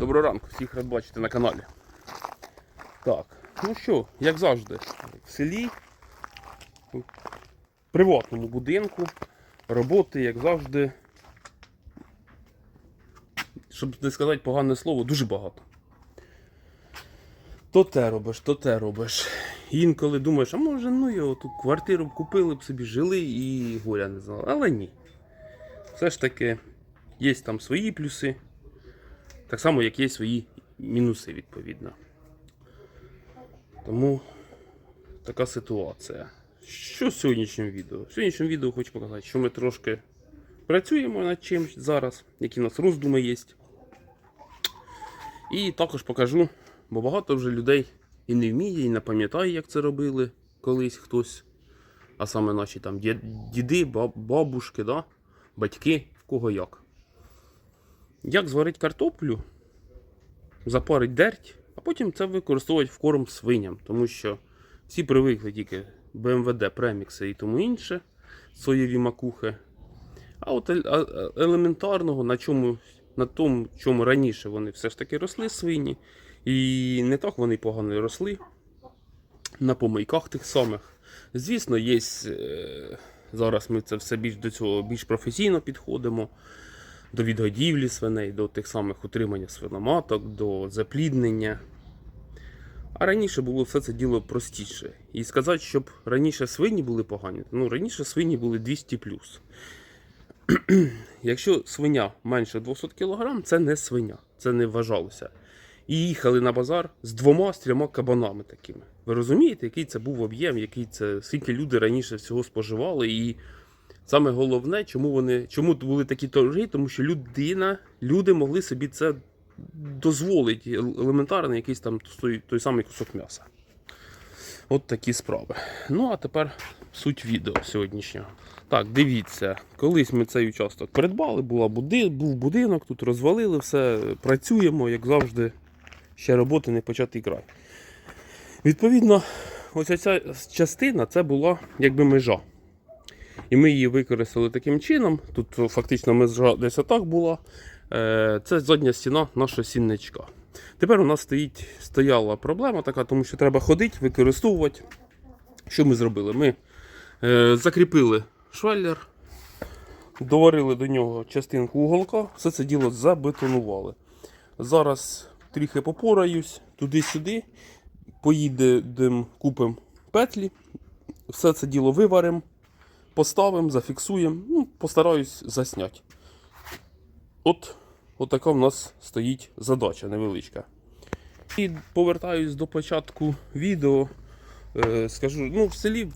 Доброго ранку, всіх рад бачити на каналі. Так, ну що, як завжди, в селі, в приватному будинку, роботи, як завжди, щоб не сказати погане слово, дуже багато. То те робиш, то те робиш. Інколи думаєш, а може ну його ту квартиру б купили б собі, жили і горя не знали. Але ні. Все ж таки, є там свої плюси, так само, як є свої мінуси, відповідно. Тому така ситуація. Що в сьогоднішньому відео? В сьогоднішньому відео хочу показати, що ми трошки працюємо над чимось зараз, які у нас роздуми є. І також покажу, бо багато вже людей і не вміє, і не пам'ятає, як це робили колись хтось. А саме наші там діди, бабушки, да? батьки, в кого як. Як зварити картоплю, запарить дерть, а потім це використовувати в корм свиням, тому що всі привикли тільки БМВД, премікси і тому інше, соєві макухи. А от а- а- елементарного, на чому, на тому, чому раніше вони все ж таки росли свині, і не так вони погано росли на помийках тих самих. Звісно, є. е, Зараз ми це все більш до цього більш професійно підходимо. До відгодівлі свиней, до тих самих утримання свиноматок, до запліднення. А раніше було все це діло простіше. І сказати, щоб раніше свині були погані, ну раніше свині були 200 Якщо свиня менше 200 кг, це не свиня, це не вважалося. І їхали на базар з двома з трьома кабанами такими. Ви розумієте, який це був об'єм, який це, скільки люди раніше всього споживали. І саме головне, чому вони чому були такі торги, тому що людина, люди могли собі це дозволити елементарно якийсь там той, той самий кусок м'яса. От такі справи. Ну, а тепер суть відео сьогоднішнього. Так, дивіться, колись ми цей участок придбали, була буди, був будинок, тут розвалили все, працюємо, як завжди, ще роботи не початий край. Відповідно, ось ця частина це була якби межа. І ми її використали таким чином. Тут фактично межа десь отак була. Е, Це задня стіна нашого сінничка. Тепер у нас стоїть, стояла проблема така, тому що треба ходити, використовувати. Що ми зробили? Ми е, закріпили швеллер, доварили до нього частинку уголка, все це діло забетонували. Зараз трохи попораюсь туди-сюди, поїдемо, купимо петлі, все це діло виваримо, поставимо, зафіксуємо, ну, постараюсь засняти. От, от така в нас стоїть задача невеличка. І повертаюсь до початку відео. Е, скажу, ну в селі,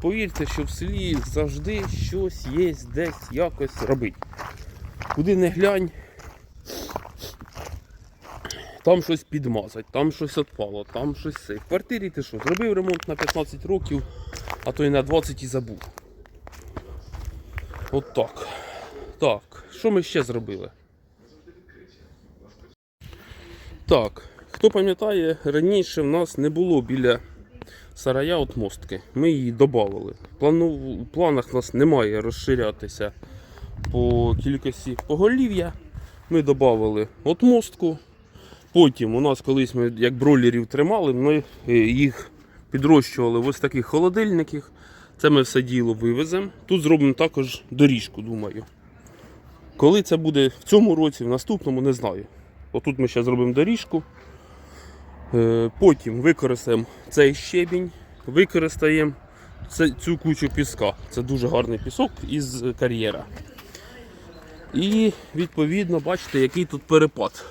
повірте, що в селі завжди щось є десь якось робити. Куди не глянь, там щось підмазать, там щось відпало, там щось. В квартирі ти що, зробив ремонт на 15 років, а то й на 20 і забув. От так. Що ми ще зробили? Так, хто пам'ятає, раніше в нас не було біля сарая от мостки. Ми її додали. У планах в нас немає розширятися по кількості поголів'я. Ми додали от мостку. Потім у нас колись ми як бройлерів тримали, ми е, їх підрощували в ось таких холодильниках. Це ми все діло вивеземо. Тут зробимо також доріжку, думаю. Коли це буде в цьому році, в наступному, не знаю. Отут ми ще зробимо доріжку. Е, Потім використаємо цей щебінь, використаємо цю кучу піска. Це дуже гарний пісок із кар'єра. І відповідно бачите, який тут перепад.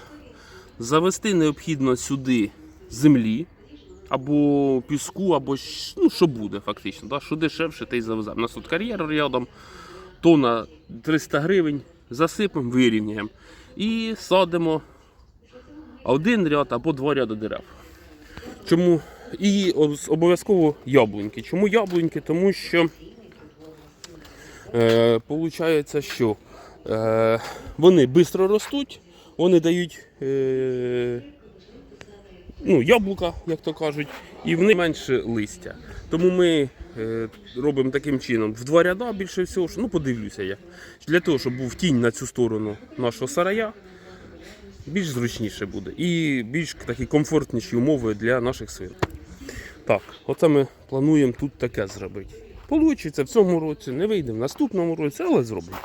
Завести необхідно сюди землі або піску, або ну, що буде фактично. Да? Що дешевше, те й завеземо. У нас тут кар'єр рядом, тона 300 гривень, засипемо, вирівняємо. І садимо один ряд або два ряди дерев. Чому? І обов'язково яблуньки. Чому яблуньки? Тому що е, получається, що е, вони швидко ростуть, вони дають е, ну, яблука, як то кажуть, і в них менше листя. Тому ми е, робимо таким чином в два ряда більше всього, ну подивлюся я. Для того, щоб був тінь на цю сторону нашого сарая. більш зручніше буде і більш такі комфортніші умови для наших свин. Так, оце ми плануємо тут таке зробити. Получиться в цьому році, не вийде в наступному році, але зробимо.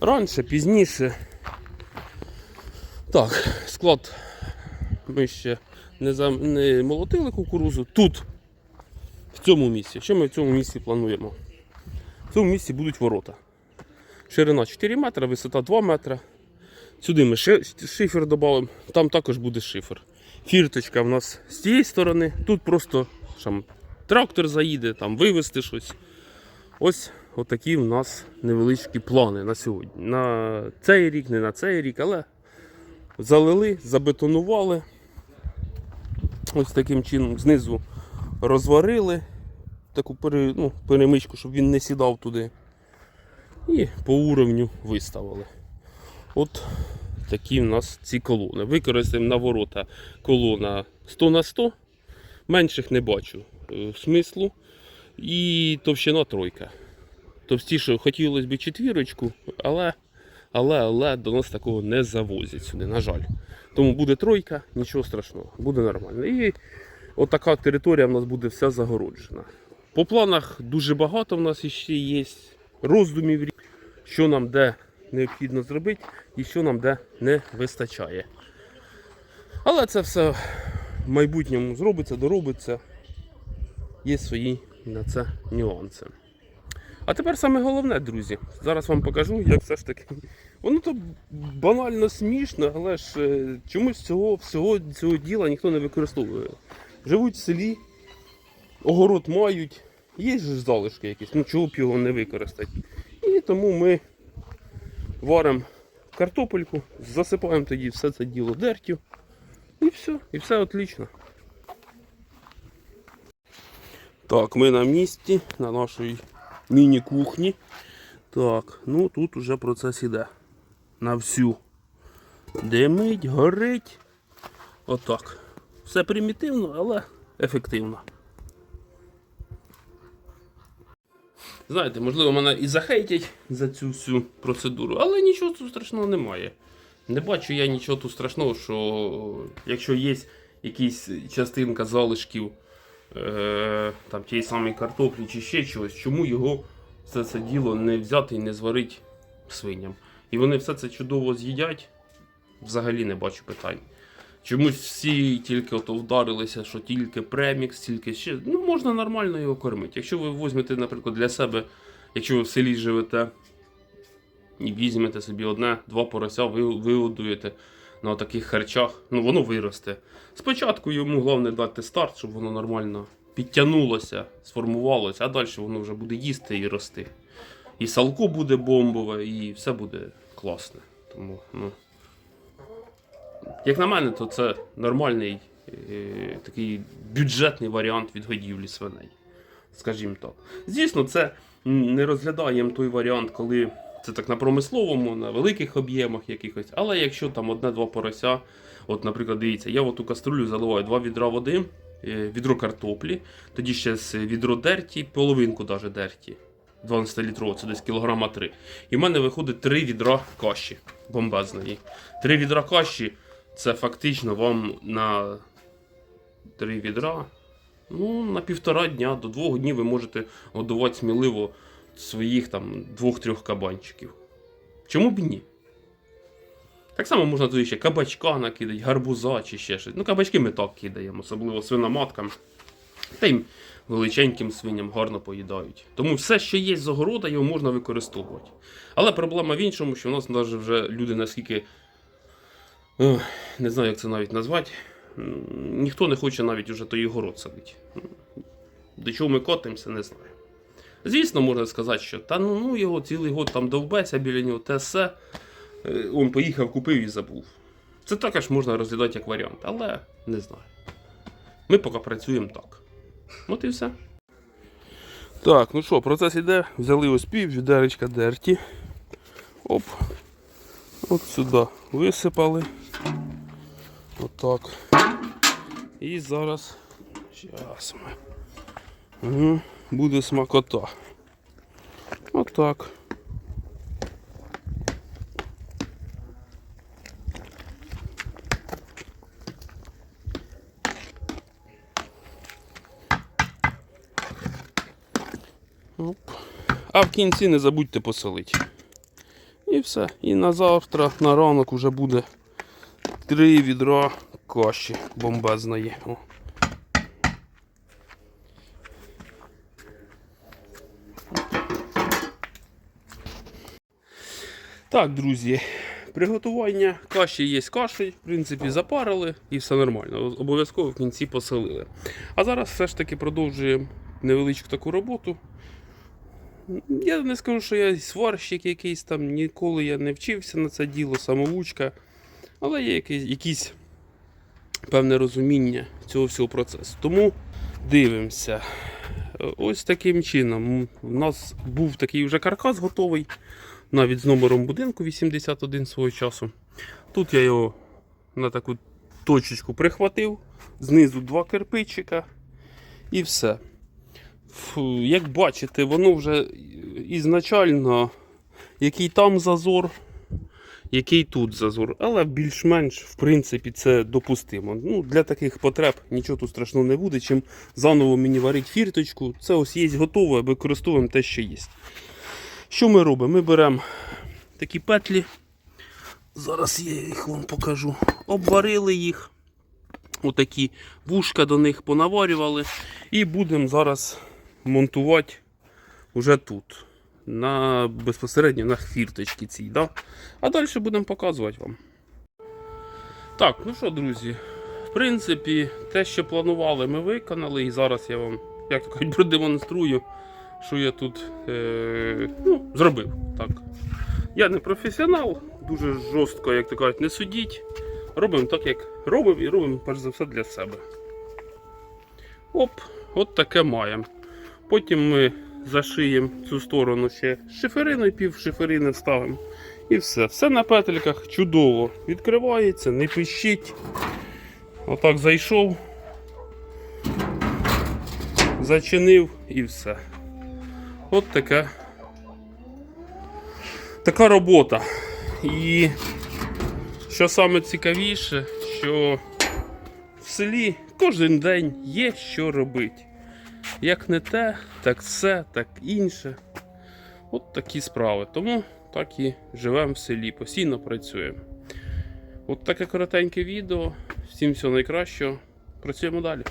Раніше, пізніше. Так, склад ми ще не, за... не молотили кукурузу. Тут, в цьому місці. Що ми в цьому місці плануємо? В цьому місці будуть ворота. Ширина 4 метри, висота 2 метри. Сюди ми шифер додамо, там також буде шифер. Фірточка в нас з цієї сторони, тут просто там, трактор заїде, там вивезти щось. Ось отакі в нас невеличкі плани на сьогодні. На цей рік, не на цей рік, але залили, забетонували. Ось таким чином знизу розварили таку ну, перемичку, щоб він не сідав туди. І по уровню виставили. От такі в нас ці колони. Використаємо на ворота колона 100 на 100. Менших не бачу е, смислу. І товщина тройка. Товстіше хотілося б четвірочку, але, але, але до нас такого не завозять сюди, на жаль. Тому буде тройка, нічого страшного, буде нормально. І отака територія в нас буде вся загороджена. По планах дуже багато в нас ще є роздумів, що нам де необхідно зробити і що нам де не вистачає. Але це все в майбутньому зробиться, доробиться. Є свої на це нюанси. А тепер саме головне, друзі. Зараз вам покажу, як все ж таки. Воно то банально смішно, але ж е, чомусь цього всього цього діла ніхто не використовує. Живуть в селі, огород мають, є ж залишки якісь, ну чого б його не використати. І тому ми варимо картопельку, засипаємо тоді все це діло дертю. І все, і все отлично. Так, ми на місці, на нашій міні-кухні. Так, ну тут уже процес іде. На всю. Димить, горить. Отак. Все примітивно, але ефективно. Знаєте, можливо, мене і захейтять за цю всю процедуру, але нічого тут страшного немає. Не бачу я нічого тут страшного, що якщо є якась частинка залишків е, там тієї самої картоплі чи ще чогось, чому його все це діло не взяти і не зварити свиням. І вони все це чудово з'їдять, взагалі не бачу питань. Чомусь всі тільки ото вдарилися, що тільки премікс, тільки ще. Ну, можна нормально його кормити. Якщо ви візьмете, наприклад, для себе, якщо ви в селі живете, і візьмете собі одне-два порося, ви вигодуєте на таких харчах, ну воно виросте. Спочатку йому головне дати старт, щоб воно нормально підтягнулося, сформувалося, а далі воно вже буде їсти і рости. І салко буде бомбове, і все буде класне. Тому, ну. Як на мене, то це нормальний е, такий бюджетний варіант відгодівлі свиней. Скажімо так. Звісно, це не розглядаємо той варіант, коли це так на промисловому, на великих об'ємах якихось. Але якщо там одне-два порося, от, наприклад, дивіться, я в ту каструлю заливаю два відра води, е, відро картоплі, тоді ще з відро дерті, половинку навіть дерті. 12 літрового, це десь кілограма 3. І в мене виходить 3 відра каші бомбезної. 3 відра каші це фактично вам на 3 відра. Ну, на півтора дня до двох днів ви можете годувати сміливо своїх там двох-трьох кабанчиків. Чому б ні? Так само можна туди ще кабачка накидати, гарбуза чи ще щось. Ну, кабачки ми так кидаємо, особливо свиноматкам. Та й величеньким свиням гарно поїдають. Тому все, що є з огорода, його можна використовувати. Але проблема в іншому, що в нас навіть вже люди наскільки. Не знаю, як це навіть назвати. Ніхто не хоче навіть уже той город садити. До чого ми котимося, не знаю. Звісно, можна сказати, що та ну, ну його цілий год там довбеся біля нього, те все. Е, Он поїхав, купив і забув. Це також можна розглядати як варіант, але не знаю. Ми поки працюємо так. От і все. Так, ну що, процес іде. Взяли ось пів, відеречка дерті. Оп. От сюди висипали. Отак. І зараз. Зараз ми. Угу буде смакота. Отак. Оп. А в кінці не забудьте посолити. І все. І на завтра, на ранок вже буде три відра каші бомбезної. О. Так, друзі, приготування каші є каші, в принципі, запарили і все нормально. Обов'язково в кінці поселили. А зараз все ж таки продовжуємо невеличку таку роботу. Я не скажу, що я сварщик якийсь там, ніколи я не вчився на це діло, самоучка. Але є якийсь, якісь певне розуміння цього всього процесу. Тому дивимося. Ось таким чином. У нас був такий вже каркас готовий, навіть з номером будинку 81 свого часу. Тут я його на таку точечку прихватив, знизу два кирпичика і все. Фу, як бачите, воно вже ізначально, який там зазор, який тут зазор. Але більш-менш, в принципі, це допустимо. Ну, для таких потреб нічого тут страшного не буде, чим заново мені варить фірточку. Це ось є готове, використовуємо те, що є. Що ми робимо? Ми беремо такі петлі. Зараз я їх вам покажу. Обварили їх. Отакі вушка до них понаварювали. І будемо зараз монтувати уже тут. На, безпосередньо на фірточці цій. Да? А далі будемо показувати вам. Так, ну що, друзі, в принципі, те, що планували, ми виконали. І зараз я вам, як кажуть, продемонструю, що я тут е, ну, зробив. Так. Я не професіонал, дуже жорстко, як то кажуть, не судіть. Робимо так, як робимо, і робимо перш за все для себе. Оп, от таке маємо. Потім ми зашиємо цю сторону ще шифериною, пів шиферини вставимо. І все. Все на петельках чудово відкривається, не пищить. Отак зайшов, зачинив і все. От таке. Така робота. І що саме цікавіше, що в селі кожен день є що робити. Як не те, так все, так інше. От такі справи. Тому так і живемо в селі, постійно працюємо. От таке коротеньке відео. Всім всього найкращого. Працюємо далі.